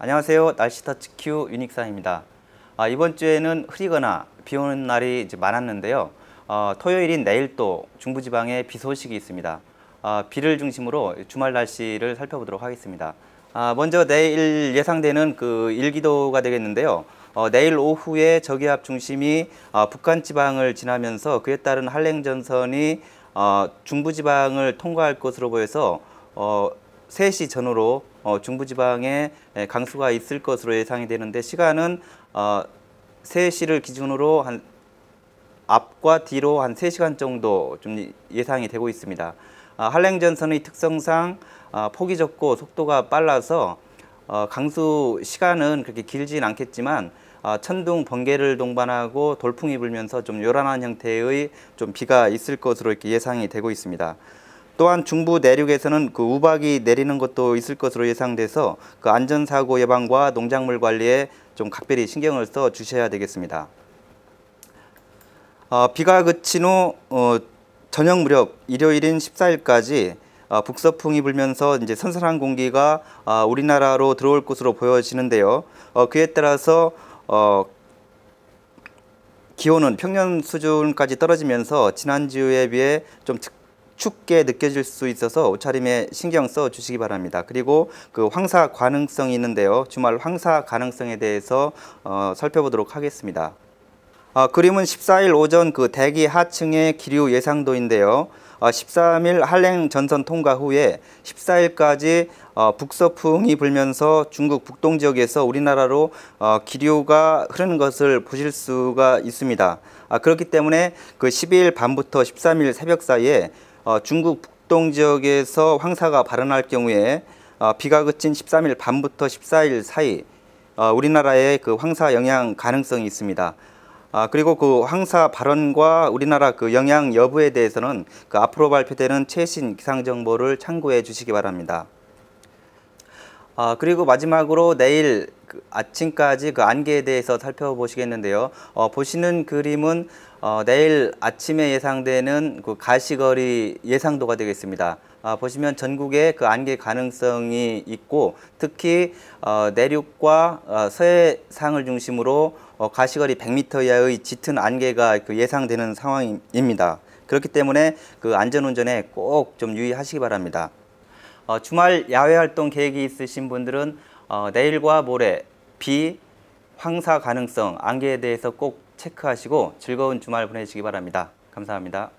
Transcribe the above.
안녕하세요. 날씨 터치 큐 유닉사입니다. 아, 이번 주에는 흐리거나 비 오는 날이 많았는데요. 어, 토요일인 내일 또 중부지방에 비 소식이 있습니다. 아, 비를 중심으로 주말 날씨를 살펴보도록 하겠습니다. 아, 먼저 내일 예상되는 그 일기도가 되겠는데요. 어, 내일 오후에 저기압 중심이 어, 북한 지방을 지나면서 그에 따른 한랭 전선이 어, 중부 지방을 통과할 것으로 보여서 어, 3시 전후로 어, 중부 지방에 에, 강수가 있을 것으로 예상이 되는데 시간은 어, 3시를 기준으로 한 앞과 뒤로 한 3시간 정도 좀 예상이 되고 있습니다. 아, 한랭 전선의 특성상 아, 폭이 적고 속도가 빨라서 어, 강수 시간은 그렇게 길진 않겠지만 아, 천둥, 번개를 동반하고 돌풍이 불면서 좀 요란한 형태의 좀 비가 있을 것으로 이렇게 예상이 되고 있습니다. 또한 중부 내륙에서는 그 우박이 내리는 것도 있을 것으로 예상돼서 그 안전사고 예방과 농작물 관리에 좀 각별히 신경을 써 주셔야 되겠습니다. 어, 비가 그친 후 어, 저녁 무렵 일요일인 14일까지 어, 북서풍이 불면서 이제 선선한 공기가 어, 우리나라로 들어올 것으로 보여지는데요. 어, 그에 따라서 어, 기온은 평년 수준까지 떨어지면서 지난주에 비해 좀 특- 춥게 느껴질 수 있어서 옷차림에 신경 써 주시기 바랍니다. 그리고 그 황사 가능성이 있는데요. 주말 황사 가능성에 대해서 어, 살펴보도록 하겠습니다. 어, 그림은 14일 오전 그 대기 하층의 기류 예상도인데요. 어, 13일 한랭 전선 통과 후에 14일까지 어, 북서풍이 불면서 중국 북동 지역에서 우리나라로 어, 기류가 흐르는 것을 보실 수가 있습니다. 아, 그렇기 때문에 그 12일 밤부터 13일 새벽 사이에 어, 중국 북동 지역에서 황사가 발生할 경우에 어, 비가 그친 13일 밤부터 14일 사이 어, 우리나라에 그 황사 영향 가능성이 있습니다. 아, 그리고 그 황사 발언과 우리나라 그 영향 여부에 대해서는 그 앞으로 발표되는 최신 기상 정보를 참고해 주시기 바랍니다. 아, 그리고 마지막으로 내일 그 아침까지 그 안개에 대해서 살펴보시겠는데요. 어, 보시는 그림은 어, 내일 아침에 예상되는 그 가시거리 예상도가 되겠습니다. 아, 보시면 전국에 그 안개 가능성이 있고 특히 어, 내륙과 어, 서해상을 중심으로 어, 가시거리 100m 이하의 짙은 안개가 그 예상되는 상황입니다. 그렇기 때문에 그 안전운전에 꼭 좀 유의하시기 바랍니다. 어, 주말 야외 활동 계획이 있으신 분들은 어, 내일과 모레 비, 황사 가능성, 안개에 대해서 꼭 체크하시고 즐거운 주말 보내시기 바랍니다. 감사합니다.